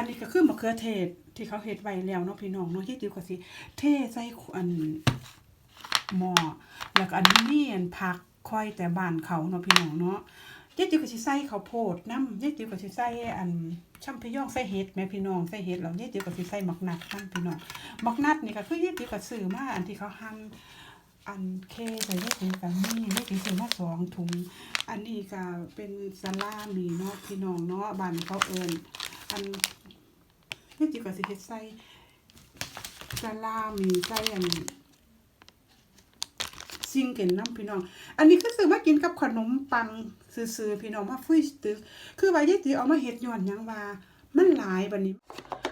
อันนี้ก็คือมะเขือเทศที่เขาเฮ็ดไว้แล้วเนาะพี่น้องเนาะที่ติวก็สิเทใส่อันหม้อแล้วก็อันนี้อันผักค่อยแต่บ้านเขาเนาะพี่น้องเนาะยายติวก็สิใส่ข้าวโพดน้ำยายติวก็สิใส่อันชัมพยองใส่เห็ดแม่พี่น้องใส่เห็ดแล้วยายติวก็สิใส่หมักนัดนํพี่น้องหมักนัดนี่ก็คือยายติวก็ซื้อมาอันที่เขาหั่นอันเคใส่ยายติวก็มียายติวซื้อมาสองถุงอันนี้ก็เป็นซาลามีเนาะพี่น้องเนาะบ้านเขาเอิ้นอัน นี่จิก็สิเฮ็ดใส่ซาลามีใส่อันซิงเกินน้ำพี่น้อง อันนี้คือซื้อมากินกับขนมปังซื่อๆพี่น้องมาฟุ้ยตึก คือว่ายายติเอามาเฮ็ดย้อนยังว่ามันหลายบัดนี้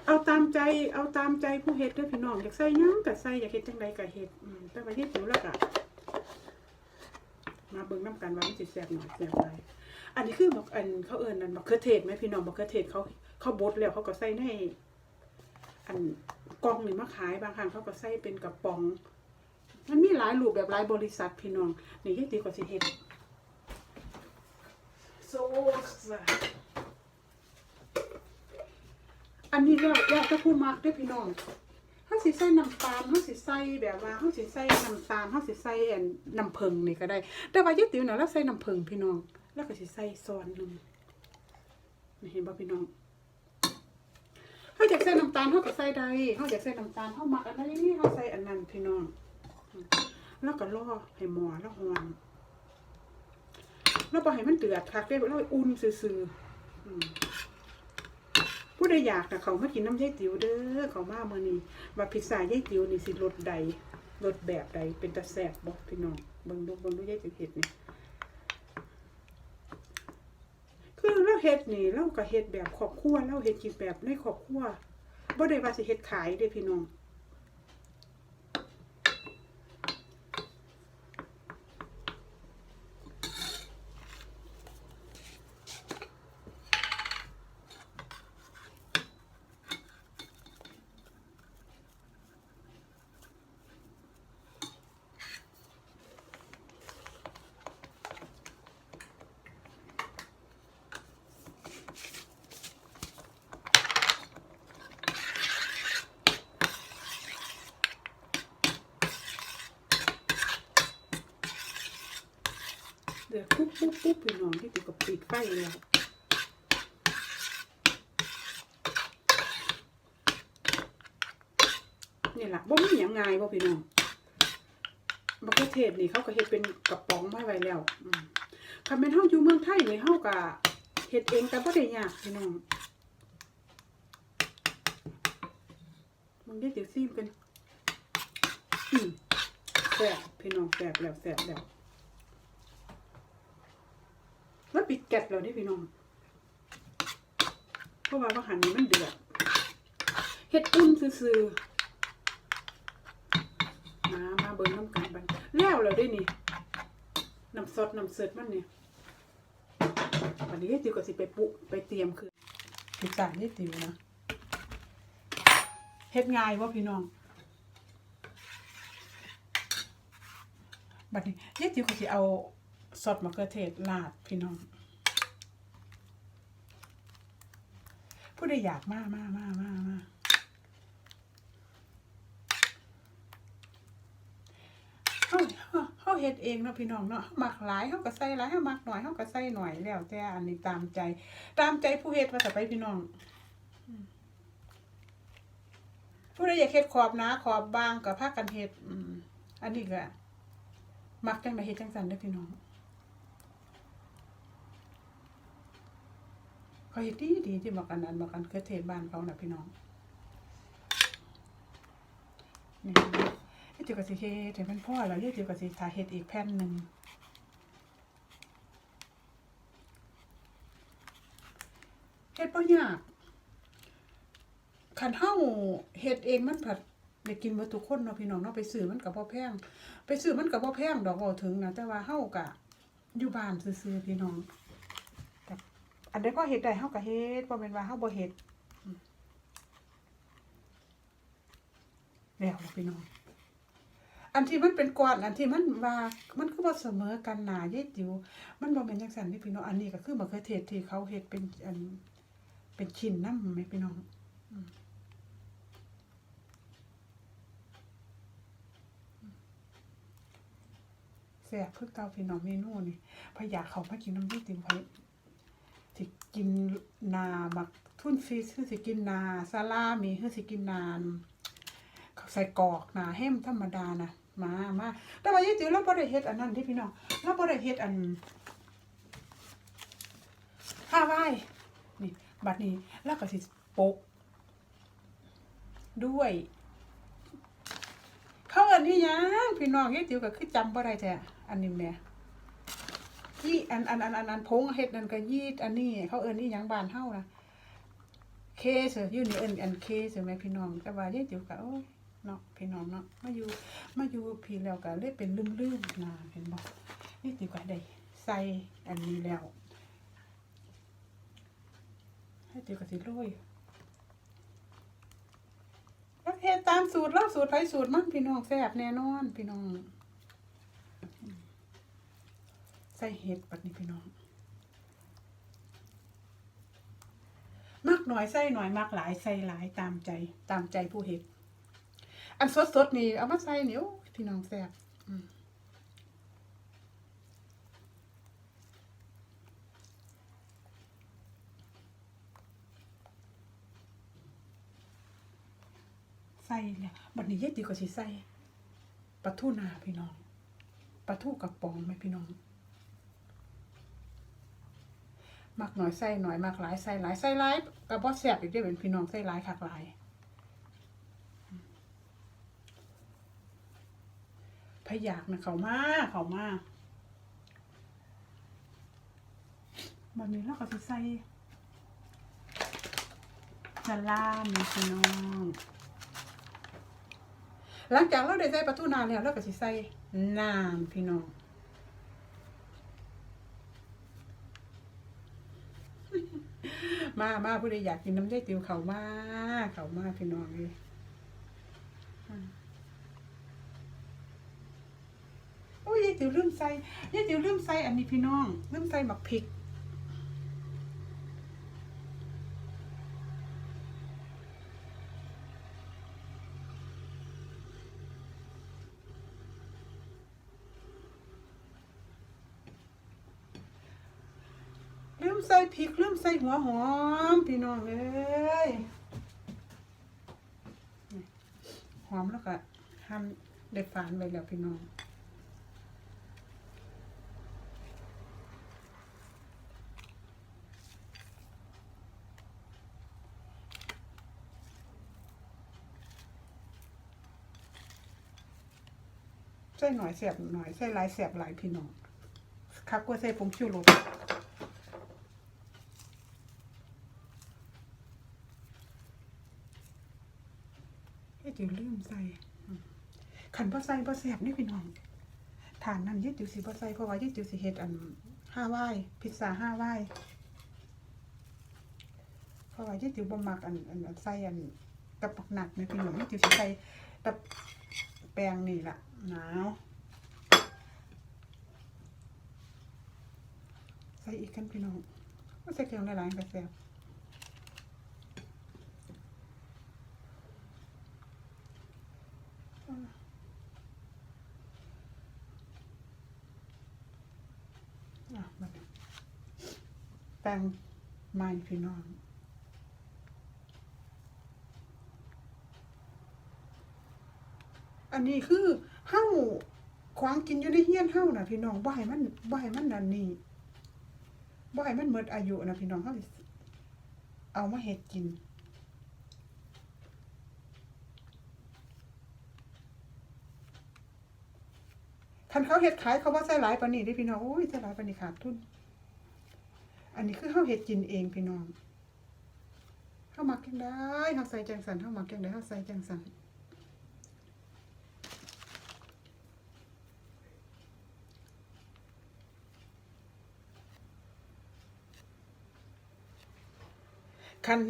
เอาตามใจเอาตามใจผู้เฮ็ดด้อพี่น้องอยากใส่ยังก็ใส่อยากเฮ็ดจังไดก็เฮ็ดแต่ว่ายายติแล้วก็มาเบิ่งนํกันว่ามันสิแซ่บหน่อยแซ่บหลายอันนี้คือบักอันเขาเอิ้นนั่นบักเขือเทศไหมพี่น้องบักเขือเทศเขาเขาบดแล้วเขาก็ใส่ใน อันกล่องนี่มาขายบางครั้งเขาก็ใส่เป็นกระป๋อง มันมีหลายรูปแบบหลายบริษัทพี่น้องนี่ยายตีก็สิเฮ็ดโซสอันนี้แล้วแล้วจะผู้มักเด้อพี่น้องเฮาสิใส่น้ำตาลเฮาสิใส่แบบว่าเฮาสิใส่น้ำตาลเฮาสิใส่อันน้ำผึ้งนี่ก็ได้ แต่ว่ายายติ๋วน่ะเราใส่น้ำผึ้งพี่น้อง แล้วก็สิใส่ซอนหนึงนี่เห็นบ่พี่น้องเขาอยากใส่น้ำตาลเขาก็ใส่ได้เขาอยากใส่น้ำตาลเขามักอันนั้นนี่เขาใส่อันนั้นพี่น้อง แล้วก็รอให้หมอแล้วหอนแล้วพอให้มันเดือดคักได้แล้วอุ่นซื่อๆผู้ใดอยากนะเขามากินน้ำยายติ๋วเด้อเขามาเมื่อนี้ว่าพิซซ่ายายติ๋วนี่สิรสใดรสแบบใดเป็นตาแซ่บบ่พี่น้องเบิ่งดูเบิ่งดูยายติ๋วเฮ็ดนี่คือเราเฮ็ดนี่เราก็เฮ็ดแบบครอบครัวเราเฮ็ดกินแบบในครอบครัว บ่ได้ว่าสิเฮ็ดขายเด้พี่น้อง เดือดปุ๊บปุ๊บปุ๊บพี่น้องที่ติดกับปิดไฟแล้วนี่แหละบ่มีหยังง่ายบ่พี่น้องบักเขือเทศนี่เขาก็เฮ็ดเป็นกระป๋องมาไว้แล้วอืมคันแม่นเฮาอยู่เมืองไทยนี่เฮาก็เฮ็ดเองแต่บ่ได้ยากพี่น้องมึงได้เดี๋ยวซีมกันอืมแซ่บพี่น้องแซ่บแล้วแซ่บแล้ว แล้วปิดแก๊สแล้วนี่พี่น้องเพราะว่าอาหารนี้มันเดือดเฮ็ดอุ่นซื่อๆมามาเบิ่งน้ำกันบันแล้วแล้วได้นี่น้ำซดน้ำเสดมันเนี่ยวันนี้ยายติวก็สิไปปุไปเตรียมคือพิซซ่ายายติวนะเฮ็ดง่ายว่าพี่น้องบัดนี้ยายติวก็สิเอาซอสมะเขือเทศราดพี่น้อง ผู้ใดอยากมากมากมากมากมากเฮาเขาเฮ็ดเองเนาะพี่น้องเนาะเฮามักหลายเฮาก็ใส่หลายเฮาหมักหน่อยเฮาก็ใส่หน่อยแล้วแต่อันนี้ตามใจ ตามใจผู้เฮ็ดว่าจะไปพี่น้องผู้ใดอยากเฮ็ดขอบนาขอบบางก็พากันเฮ็ดอันนี้ก็มักจังไดเฮ็ดจังซั่นเด้อพี่น้อง เขาเฮ็ดดีดีที่บอกอันนั้นบอกอันเกิดเทศบ้านเขาน่ะพี่น้องนี่เฮ็ดเจียวกับสิเฮ็ดให้มันพ่อแล้วเฮ็ดเจียวกับสิทาเฮ็ดอีกแผ่นหนึ่งเฮ็ดบ่ยากคันเฮาเฮ็ดเองมันผัดได้กินเบ่ทุกคนเนาะพี่น้องเนาะไปซื้อมันก็บ่แพง ไปซื้อมันก็บ่แพงดอกเว้าถึงนะแต่ว่าเฮาก็อยู่บ้านซื่อๆพี่น้อง นใดพอเฮ็ดได้เฮาก็เฮ็ดบ่แม่นว่าเฮาบ่เฮ็ดแล้วพี่น้องอันที่มันเป็นก้อนอันที่มันว่ามันคือบ่เสมอกันหนาเยจิ๋วมันบ่แม่นจังซั่นนี่พี่น้องอันนี้ก็คือมะเขือเทศที่เขาเฮ็ดเป็นอันเป็นชิ้นนำแม่พี่น้องแซ่บคือเก่าพี่น้องเมนูนี่พะอยากเขามากินน้ำพริกติ๋วไผสิ กินนาบักทุ่นฟิชคือสิกินนาซาลามีคือสิกินนานใส่กรอกนาแห้มธรรมดานะมามาแต่ว่ายายติ๋วเราบ่ได้เฮ็ดอันนั้นที่พี่น้องเราบ่ได้เฮ็ดอันห้าไหว้นี่บัดนี้แล้วก็สิโปกด้วย เขาเอิ้นที่ยังพี่น้องยายติ๋วก็คือจำบ่ได้แต่อันนี้แม่ ยี่อันอันอันอันอันพงเฮ็ดนั่นก็ยีดอันนี้เขาเอิ้นที่ยังบ้านเฮานะเคเสืออยู่นี่เอิ้นอันเคเสือแม่พี่น้องแต่ว่ายายติ๋วก็โอ้ยเนาะพี่น้องเนาะมาอยู่มาอยู่พี่แล้วก็เลยเป็นลืมๆนะเห็นบ่ยายติ๋วก็ได้ใส่อันนี้แล้วให้ติ๋วก็สิโรยเฮ็ดตามสูตรแล้วสูตรไผสูตรมั่นพี่น้องแซ่บแน่นอนพี่น้อง ใส่เห็ดปัดนี้พี่น้องมากหน่อยใส่หน่อยมากหลายใส่หลายตามใจตามใจผู้เห็ด อันสดๆนี่เอามาใส่นิ้วพี่น้องแซ่บใส่เนี่ยบัดนี้เย็ดดีกว่าสิใส่ปลาทูนาพี่น้องปลาทูกระป๋องไหมพี่น้อง มักหน่อยใส่หน่อยมักหลายใส่หลายใส่หลายกระบอกแสบอีกได้เป็นพี่น้องใส่หลายคักหลายพยากนะเขามาเขามาบัดนี้เราก็สิใส่สลามพี่น้องหลังจากเราได้ใส่ปลาทูนาแล้วเราก็สิใส่น้ำพี่น้อง มามาผู้ใดอยากกินน้ำได้ติวเขามาเขามาพี่น้องเลยอ่าโอ้ยยายติ๋วลืมใส่ยายติ๋วลืมใส่อันนี้พี่น้องลืมใส่หมักพริก มใส่พริกลืมใส่หัวหอม พี่น้องเอ้ยหอมแล้วก็หั่นได้ฝานไว้แล้วพี่น้องใส่หน่อยแสบหน่อยใส่หลายแสบหลายพี่น้องคักกว่าใส่ผงชูรส เฮ็ดจิ๋วลืม ใส่ขันบ่ใส่บ่แซบนี่พี่น้องฐานนั้นยึดจิ๋วสิบ่ใส่เพราะว่ายึดจิ๋วสิเฮ็ดอันห้าไหว้พิซซ่าห้าไหว้เพราะว่ายึดจิ๋วบ่มักอันอันใส่อันกับปักหนักนะพี่น้องยึดจิ๋วสิใส่กับแป้งนี่ละหนาวใส่อีกกันพี่น้องใส่เครื่องหลายๆก็แซบ อะมาดูแป้งมันพี่น้องอันนี้คือเฮ้าของกินอยู่ในเฮียนเฮ้านะพี่น้องบ่ให้มันบ่ให้มันนั่นนี่บ่ให้มันหมดอายุนะพี่น้องเฮาเอามาเฮ็ดกินคันเขาเฮ็ดขายเขาว่าใส่หลายปานนี้เด้พี่น้องโอ้ยใส่หลายปานนี้ขาดทุน อันนี้คือเฮาเฮ็ดกินเองพี่น้องเฮามักจังได้เฮาใส่จังสันเฮามักจังได้เฮาใส่จังสันคัน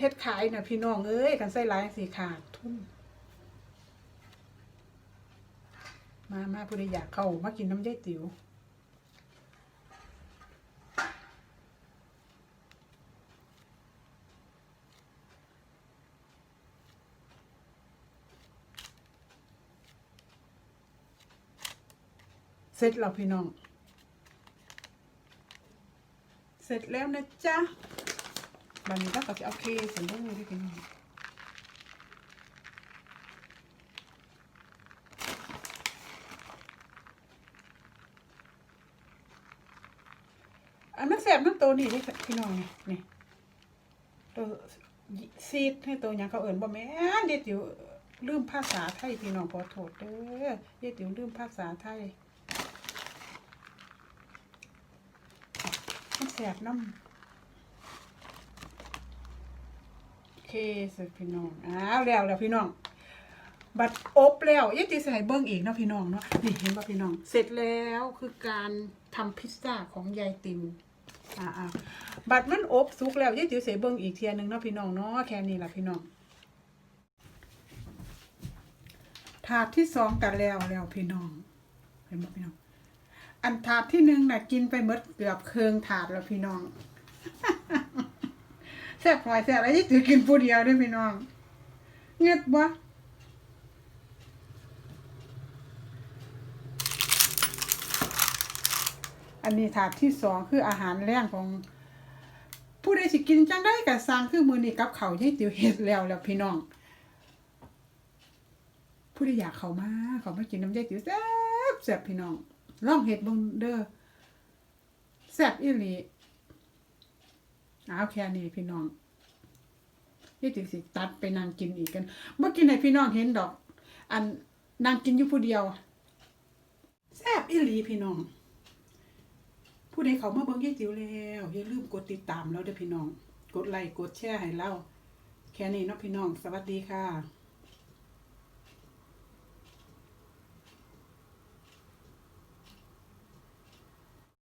เฮ็ดขายน่ะพี่น้องเอ้ยคันใส่หลายสิขาดทุนมามาผู้ใดอยากเข้ามากินน้ำยายติ๋ว ร็จแล้วพี่น้อง เสร็จแล้วนะจ๊ะบันนี้ก็จะเอาเคใส่ลงเลยพี่น้องอันมันแสบน้ำตัวนี่ด้พี่น้องนี่นี่ตัวซีดให้ตัวหยังเขาเอิ่นบ่แม่นเด็ดอยู่ลืมภาษาไทยพี่น้องขอโทษเด้อเด็ดอยู่ลืมภาษาไทย มัน แสบน้ำเคเสร็พี่น้องอ้าวแล้วแล้วพี่น้อง บัดอบแล้วยังตีใส่เบิ้งอีกนะพี่น้องเนาะนี่เห็นป่ะพี่น้อง เสร็จแล้วคือการทำพิซซ่าของยายติมอ่าอ่าบัดมันอบสุกแล้วยังตีใส่เบิ้งอีกเทียหนึงเนาะพี่น้องเนาะแค่นี้แหละพี่น้องถาดที่สองกันแล้วแล้วพี่น้องเห็นป่ะพี่น้อง อันถาดที่หนึ่งน่ะกินไปหมดเกือบเคืองถาดแล้วพี่น้องแซ่บหอยแซ่บอะไรที่ถือกินผู้เดียวด้วยพี่น้อง เงียบบ่อันนี้ถาดที่สองคืออาหารแรงของ ผู้ใดสิกินจังได้กับสร้างคือมือนี้กับเขาวยี่ติวเฮ็ดแล้วแล้วพี่น้อง ผู้ใดอยากเขามาเขามากินน้ำยาติวแซ่บแซ่บพี่น้อง ลองเห็ดเบิ่งเด้อแซ่บอีหลีเอาแค่นี้พี่น้องนี่ถึงสิตัดไปนางกินอีกกันเมื่อกินให้พี่น้องเห็นดอก อันนางกินอยู่ผู้เดียวแซ่บอีหลีพี่น้อง ผู้ใดเขามาเบิ่งยายจิ๋วแล้วอย่าลืมกดติดตามเราเด้อพี่น้อง กดไลค์กดแชร์ให้เราแค่นี้เนาะพี่น้อง สวัสดีค่ะ